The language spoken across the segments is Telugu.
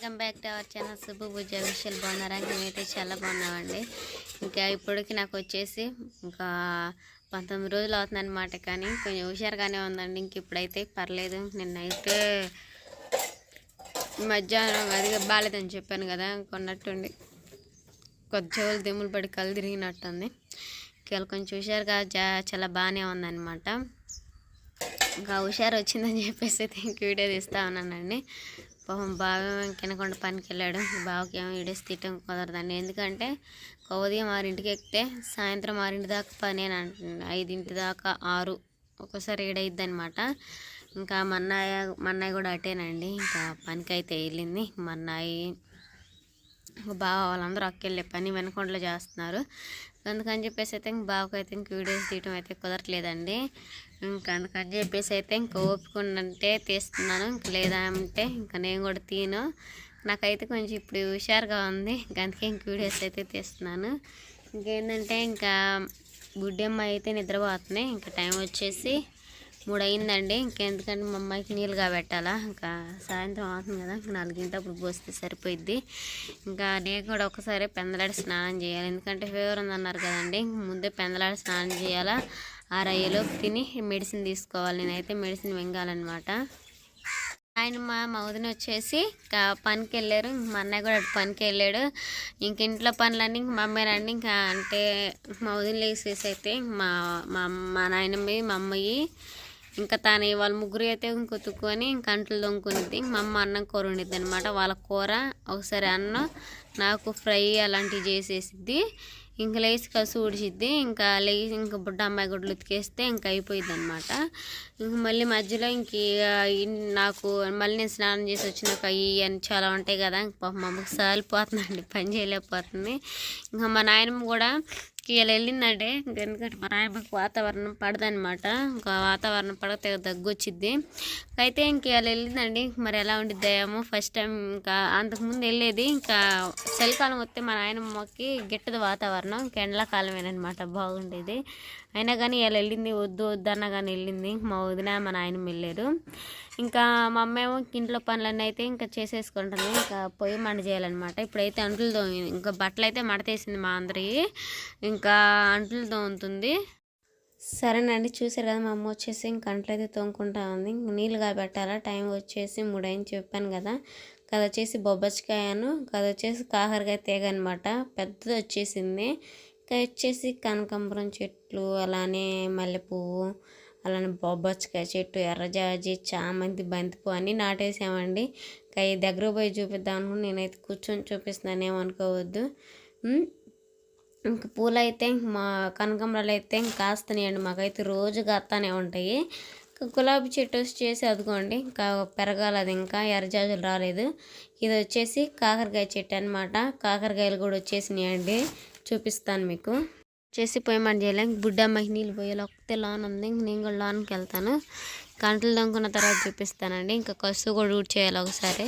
Welcome back to our channel Shubha Pooja. విషయాలు బాగున్నారా? నేనైతే చాలా బాగున్నామండి. ఇంకా ఇప్పటికి నాకు వచ్చేసి ఇంకా పంతొమ్మిది రోజులు అవుతుందన్నమాట కానీ కొంచెం హుషారుగానే ఉందండి. ఇంక ఇప్పుడైతే పర్లేదు. నిన్నైతే మధ్యాహ్నం అది బాగాలేదని చెప్పాను కదా కొన్నట్టుండి కొద్ది చెవులు దిమ్ములు పడి కళ్ళు తిరిగినట్టుంది. ఇంకా కొంచెం హుషారుగా చాలా బాగానే ఉందన్నమాట. ఇంకా హుషారు వచ్చిందని చెప్పేసి అయితే ఇంక వీడియో తీస్తా ఉన్నానండి. పాపం బాగా కినకొండ పనికి వెళ్ళాడు బావకి ఏమో ఈడేసి తీయటం కుదరదండి. ఎందుకంటే ఉదయం ఆరింటికి ఎక్కితే సాయంత్రం ఆరింటి దాకా పని అని అంటుంది ఐదింటి దాకా ఆరు ఒక్కోసారి ఏడైద్ది అనమాట ఇంకా మా అన్నయ్య మా అన్నయ్య కూడా అటేనండి. ఇంకా పనికి అయితే వెళ్ళింది మా బావ వాళ్ళందరూ అక్కెళ్ళే పని వెనకొండలో చేస్తున్నారు. అందుకని చెప్పేసి అయితే ఇంక బావకైతే ఇంక వీడియోస్ తీయటం అయితే కుదరట్లేదండి. ఇంకా అందుకని చెప్పేసి అయితే ఇంకా ఓపుకుంటే తీస్తున్నాను. ఇంక లేదా అంటే ఇంకా నేను కూడా తీను. నాకైతే కొంచెం ఇప్పుడు హుషారుగా ఉంది. ఇంకా అందుకే ఇంక వీడియోస్ అయితే తీస్తున్నాను. ఇంకేంటంటే ఇంకా గుడ్డమ్మ అయితే నిద్రపోతున్నాయి ఇంకా టైం వచ్చేసి మూడు అయిందండి ఇంకెందుకంటే మా అమ్మాయికి నీళ్ళు కాబెట్టాలా. ఇంకా సాయంత్రం అవుతుంది కదా. ఇంకా నాలుగింటప్పుడు పోస్తే సరిపోయిద్ది. ఇంకా నేను కూడా ఒకసారి పెందలాడి స్నానం చేయాలి. ఎందుకంటే ఫీవర్ ఉందన్నారు కదండి. ముందే పెందలాడి స్నానం చేయాలా. ఆ తిని మెడిసిన్ తీసుకోవాలి. నేనైతే మెడిసిన్ మింగాలన్నమాట. ఆయన మా మౌదిని వచ్చేసి ఇంకా పనికి వెళ్ళారు మా అన్నయ్య కూడా అటు పనికి వెళ్ళాడు ఇంక ఇంట్లో పనులన్నీ ఇంక మా అమ్మాయినండి ఇంకా అంటే మౌదిని లేసేసి అయితే మా మా మా నాయనమ్మ మా అమ్మయ్యి ఇంకా తాను వాళ్ళ ముగ్గురు అయితే ఇంకొత్తుకొని ఇంక అంట్లు మా అమ్మ అన్నం కూర ఉండిద్ది అనమాట వాళ్ళ కూర ఒకసారి అన్నం నాకు ఫ్రై అలాంటివి చేసేసిద్ది. ఇంకా లేచి కసు ఊడిచిద్ది. ఇంకా లేచి ఇంకా బుడ్డ అమ్మాయి గుడ్లు ఉతికేస్తే ఇంకా అయిపోయింది అనమాట ఇంక మళ్ళీ మధ్యలో ఇంక నాకు మళ్ళీ నేను స్నానం చేసి వచ్చినాక ఇవి అని చాలా ఉంటాయి కదా ఇంక పాపం మా అమ్మకి సాలిపోతుందండి పని చేయలేకపోతుంది. ఇంకా మా నాయనమ్మ కూడా ఇలా వెళ్ళిందంటే ఇంక ఎందుకంటే మా నాయనమ్మకి వాతావరణం పడదనమాట ఇంకా వాతావరణం పడితే దగ్గు వచ్చిద్ది. అయితే ఇంక ఇలా వెళ్ళిందండి. మరి ఎలా ఉండిద్ది ఏమో ఫస్ట్ టైం ఇంకా అంతకుముందు వెళ్ళేది. ఇంకా చలికాలం వస్తే మా నాయనమ్మకి గిట్టదు వాతావరణం. ఇంకా ఎండాకాలమేనమాట బాగుండేది. అయినా కానీ ఇలా వెళ్ళింది. వద్దు వద్దు అన్న కానీ వెళ్ళింది. మా వదిన మా నాయనమ్మ వెళ్ళారు. ఇంకా మా అమ్మ ఏమో ఇంట్లో పనులన్నీ అయితే ఇంకా చేసేసుకుంటుంది. ఇంకా పొయ్యి మంట చేయాలన్నమాట. ఇప్పుడైతే అంటులతో ఇంకా బట్టలు అయితే మడతేసింది మా అందరి. ఇంకా అంట్లు తోముతుంది. సరేనండి చూసారు కదా మా అమ్మ వచ్చేసి ఇంక అంట్లు అయితే తోముకుంటా ఉంది. నీళ్ళు కాబట్టాలా టైం వచ్చేసి మూడైంది చెప్పాను కదా. కదా వచ్చేసి బొబ్బచ్చికాయను కదా వచ్చేసి కాకరకాయ తీగ అనమాట పెద్దది వచ్చేసింది. ఇంకా వచ్చేసి కనకాంబరం చెట్లు అలానే మల్లెపువ్వు అలానే బొబ్బచ్చికాయ చెట్టు ఎర్రజాజి చామంతి బంతిపూ అన్నీ నాటేసామండి. ఇంకా ఈ దగ్గర పోయి చూపిద్దాం అనుకుని నేనైతే కూర్చొని చూపిస్తున్నాను ఏమనుకోవద్దు ఇంక పూలు అయితే మా కనకంబరాలు అయితే ఇంక కాస్తున్నాయండి మాకైతే రోజు కాస్తానే ఉంటాయి. గులాబీ చెట్టు వచ్చేసి అదిగోండి. ఇంకా పెరగాలి అది ఇంకా ఎర్రజాజులు రాలేదు. ఇది వచ్చేసి కాకరకాయ చెట్టు అనమాట కాకరకాయలు కూడా వచ్చేసినాయండి. చూపిస్తాను మీకు. చేసి పోయమని చేయలేం. బుడ్డ బుడ్డమ్మకి నీళ్ళు పోయాలి. ఒకతే లోన్ ఉంది. ఇంక నేను కూడా లోన్కి వెళ్తాను. గంటలు దొంకున్న తర్వాత చూపిస్తానండి. ఇంకా కసు కూడా ఊడ్ చేయాలి ఒకసారి.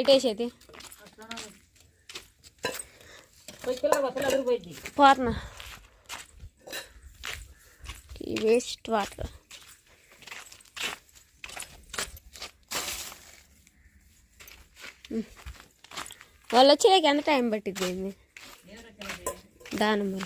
ఏటేసేది? పోతున్నా. ఈ వేస్ట్ వాటర్ వాళ్ళు వచ్చేదాకా ఎంత టైం పట్టింది ఏంది? దానిమ్మ.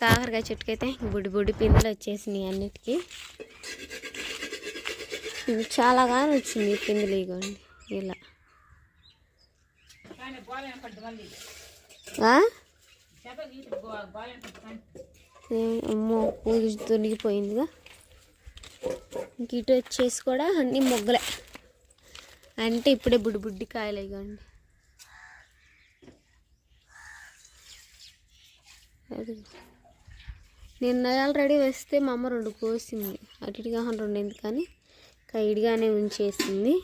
కాకరకాయ చెట్టుకైతే బుడి బుడి పిందెలు వచ్చేసినాయి అన్నిటికీ. చాలా గాని వచ్చింది ఈ పిందెలు ఇగోండి ఇలా. అమ్మో పూజ దొరికిపోయిందిగా ఇంక ఇటు వచ్చేసి కూడా అన్ని మొగ్గలే. అంటే ఇప్పుడే బుడి బుడ్డి కాయలు ఇగోండి అది నిన్న ఆల్రెడీ వస్తే మా అమ్మ రెండు కోసింది. అటు ఇటుగా రెండు ఎందుకని కైడిగానే ఉంచేసింది.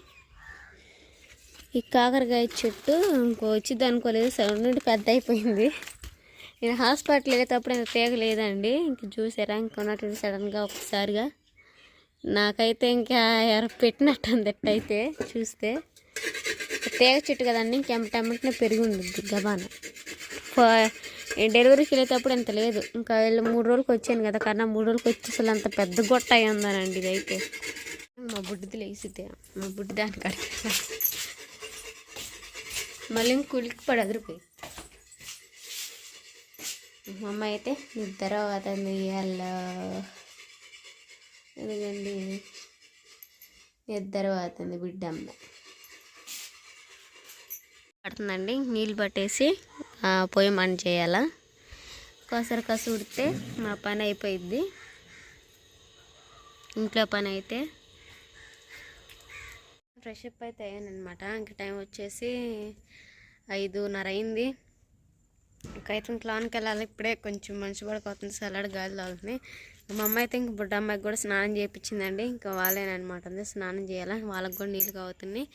ఈ కాకరకాయ చెట్టు ఇంకో వచ్చింది అనుకోలేదు. సగం నుండి పెద్ద అయిపోయింది. నేను హాస్పిటల్ వెళ్ళేటప్పుడు ఇంకా తీగ లేదండి. ఇంక చూసారా ఇంకొన్నట్టు సడన్గా ఒకసారిగా. నాకైతే ఇంకా ఎర పెట్టినట్టు ఉంది చూస్తే. తీగ చెట్టు కదండి ఇంకెమ్మటెమ్మటనే పెరిగి ఉండుద్ది గబాన. డెలివరీకి వెళ్ళేటప్పుడు అంత లేదు. ఇంకా వెళ్ళి మూడు రోజులకి వచ్చాను కదా కన్నా మూడు రోజులకి వచ్చి అసలు అంత పెద్ద గొట్ట అయి ఉందనండి ఇదైతే. మా బుడ్డిది లేచితే మా బుడ్డి దానికి అడిగి మళ్ళీ కులికి పడి అదిరిపోయి మా అమ్మ అయితే నిద్ర అవుతుంది అలా ఎందుకండి? నిద్ర అవుతుంది బిడ్డ అమ్మ పడుతుందండి నీళ్ళు పట్టేసి. పొయ్యి మంట చేయాలా? కోసరి కసు ఉడితే మా పని అయిపోయిద్ది. ఇంట్లో పని అయితే ఫ్రెష్ అప్ అయితే అయ్యానమాట ఇంక టైం వచ్చేసి ఐదున్నర అయింది. ఇంకైతే ఇంక వెళ్ళాలి ఇప్పుడే కొంచెం మంచి పడిపోతుంది. సలాడ్ గాలి తాగుతుంది మా అమ్మ అయితే ఇంక బుడ్డ అమ్మాయికి కూడా స్నానం చేయించిందండి. ఇంకా వాళ్ళేనమాట ఉంది స్నానం చేయాలి వాళ్ళకి కూడా నీళ్ళు కావుతున్నాయి.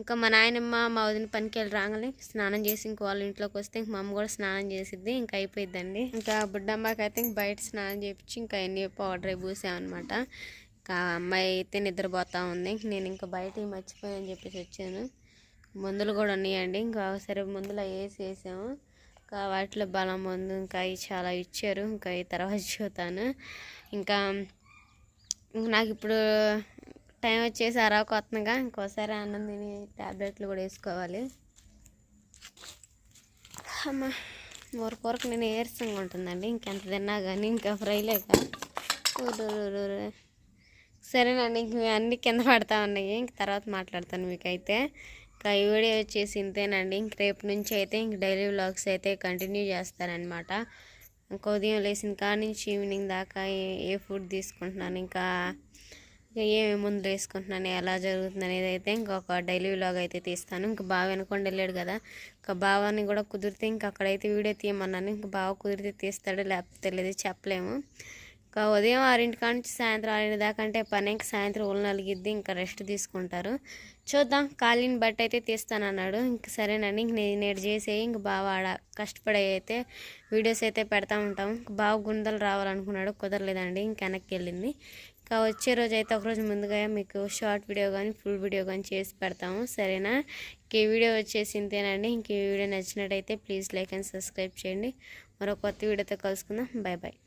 ఇంకా మా నాయనమ్మ మా వదిన పనికి వెళ్ళి రాగానే స్నానం చేసి ఇంక వాళ్ళ ఇంట్లోకి వస్తే ఇంక మా అమ్మ కూడా స్నానం చేసిద్ది ఇంకా అయిపోయిద్దండి. ఇంకా బుడ్డ అమ్మాయికి అయితే ఇంక బయట స్నానం చేయించి ఇంకా ఎన్ని పౌడర్ అయి పూసామన్నమాట. ఇంకా అమ్మాయి అయితే నిద్రపోతా ఉంది నేను ఇంకా బయట మర్చిపోయాను చెప్పేసి వచ్చాను. మందులు కూడా ఉన్నాయండి ఇంకా సరే మందులు అవి వేసి వేసాము. ఇంకా వాటిలో బలం మందు ఇంకా అవి చాలా ఇచ్చారు. ఇంకా ఈ తర్వాత చూతాను. ఇంకా నాకు ఇప్పుడు టైం వచ్చేసి అరవకు వస్తుందిగా ఇంకోసారి అన్నం తిని ట్యాబ్లెట్లు కూడా వేసుకోవాలి. అమ్మ ఊరకు నేను ఏరసంగా ఉంటుందండి. ఇంకెంత తిన్నా కానీ ఇంకా ఫ్రై లేక సరేనండి ఇంక అన్నీ కింద పడతా ఉన్నాయి. ఇంక తర్వాత మాట్లాడతాను మీకైతే. ఇంకా ఈ వీడియో వచ్చేసి ఇంతేనండి. ఇంక రేపు నుంచి అయితే ఇంక డైలీ వ్లాగ్స్ అయితే కంటిన్యూ చేస్తారనమాట ఇంకా ఉదయం లేచిన కాడ నుంచి ఈవినింగ్ దాకా ఏ- ఏ ఫుడ్ తీసుకుంటున్నాను ఇంకా ఏమేమి ముందు వేసుకుంటున్నాను ఎలా జరుగుతుంది అనేది అయితే ఇంకొక డైలీ వ్లాగ్ అయితే తీస్తాను. ఇంకా బావ వెనకొండ వెళ్ళాడు కదా ఇంకా బావాని కూడా కుదిరితే ఇంక అక్కడైతే వీడియో తీయమన్నాను. ఇంక బావ కుదిరితే తీస్తాడు లేకపోతే లేదు చెప్పలేము. ఇంకా ఉదయం ఆరింటి నుంచి సాయంత్రం ఆరింటి దాకా అంటే పని ఇంకా సాయంత్రం ఊళ్ళు నలిగిద్ది ఇంకా రెస్ట్ తీసుకుంటారు. చూద్దాం ఖాళీని బట్టి అయితే తీస్తానన్నాడు ఇంక సరేనండి ఇంక నేను నేడు చేసే ఇంక బాగా ఆడ కష్టపడి అయితే వీడియోస్ అయితే పెడతా ఉంటాం. ఇంక బాగా గుండెలు రావాలనుకున్నాడు కుదరలేదండి ఇంక వెనక్కి వెళ్ళింది. ఇంకా వచ్చే రోజు అయితే ఒకరోజు ముందుగా మీకు షార్ట్ వీడియో కానీ ఫుల్ వీడియో కానీ చేసి పెడతాము. సరేనా? ఇంక ఈ వీడియో వచ్చేసి ఇంతేనండి ఇంక ఈ వీడియో నచ్చినట్టయితే ప్లీజ్ లైక్ అండ్ సబ్స్క్రైబ్ చేయండి. మరో కొత్త వీడియోతో కలుసుకుందాం. Bye bye